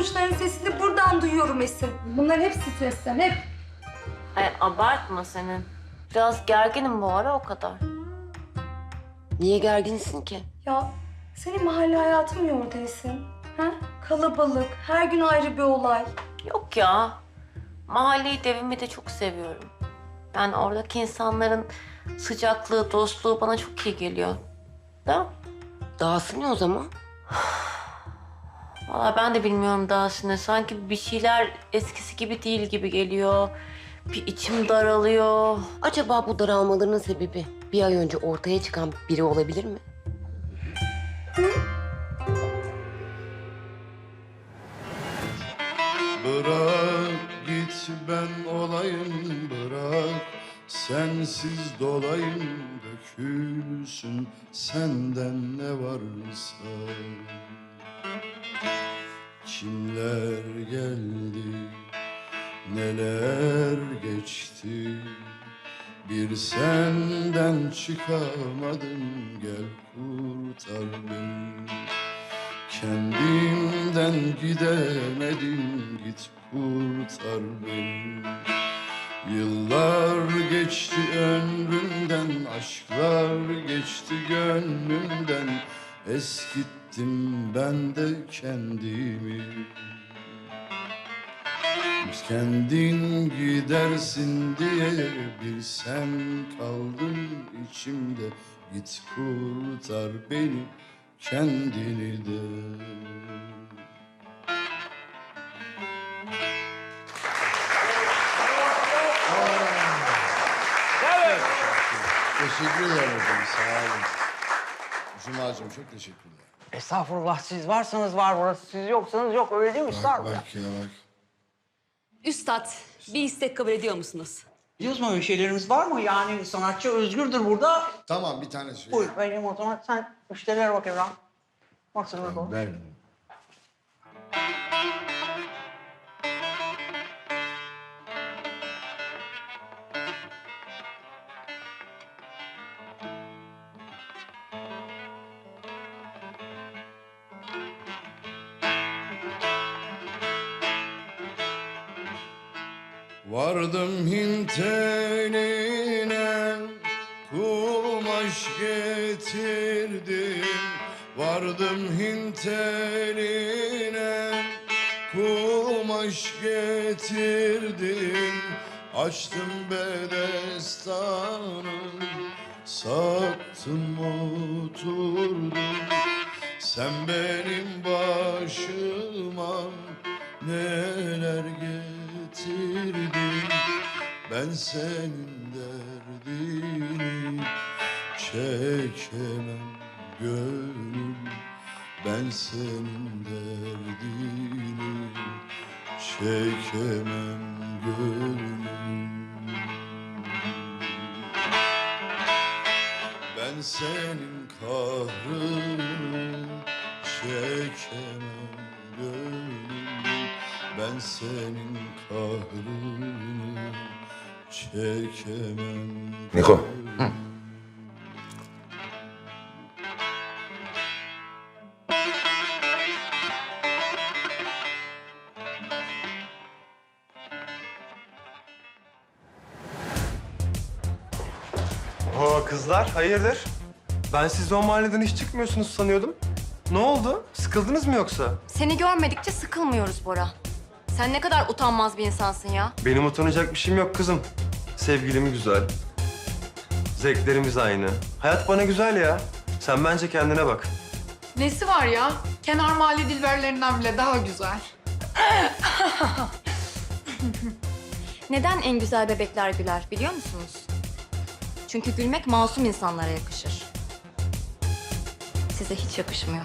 sonuçların sesini buradan duyuyorum Esin. Bunlar hep stresten, hep. Ay abartma senin. Biraz gerginim bu ara o kadar. Niye gerginsin ki? Ya senin mahalle hayatın mı yordu Esin? Ha? Kalabalık, her gün ayrı bir olay. Yok ya. Mahalleyi de evimi de çok seviyorum. Yani oradaki insanların sıcaklığı, dostluğu bana çok iyi geliyor. Da Dahası ne o zaman? Valla ben de bilmiyorum daha şimdi. Sanki bir şeyler eskisi gibi değil gibi geliyor. Bir içim daralıyor. Acaba bu daralmalarının sebebi bir ay önce ortaya çıkan biri olabilir mi? Bırak git ben olayım bırak Sensiz dolayım dökülsün senden ne varsa Kimler geldi neler geçti? Bir senden çıkamadım gel kurtar beni. Kendimden gidemedim git kurtar beni. Yıllar geçti ömrümden aşklar geçti gönlümden Eskittim ben de kendimi. Kendin gidersin diye bir sen kaldın içimde. Git kurtar beni kendini de. Teşekkür ederim sağ olun. Cuma'cığım çok teşekkürler. Estağfurullah siz varsanız var burası. Siz yoksanız yok öyle değil mi Üstad? Bak, bak ya bak. Üstad, bir istek kabul ediyor musunuz? Biliyoruz mu öyle şeylerimiz var mı? Yani sanatçı özgürdür burada. Tamam bir tane söyle. Buyur benim o zaman sen müşterilere bak Evren. Bak sana bakalım. Ver. Vardım Hint eline kumaş getirdim. Vardım Hint eline kumaş getirdim. Açtım bedestanı sattım oturdum. Sen benim başıma neler getirdin Ben senin derdini. Çekemem gönül Ben senin derdini. Çekemem gönül Ben senin kahrını. Çekemem gönlüm Ben senin kahrını çekemem Niko. gönlüm. Oo kızlar hayırdır? Ben siz o mahalleden hiç çıkmıyorsunuz sanıyordum. Ne oldu? Sıkıldınız mı yoksa? Seni görmedikçe sıkılmıyoruz Bora. Sen ne kadar utanmaz bir insansın ya. Benim utanacak bir şeyim yok kızım. Sevgilim güzel. Zevklerimiz aynı. Hayat bana güzel ya. Sen bence kendine bak. Nesi var ya? Kenar mahalle dilberlerinden bile daha güzel. Neden en güzel bebekler güler biliyor musunuz? Çünkü gülmek masum insanlara yakışır. Size hiç yakışmıyor.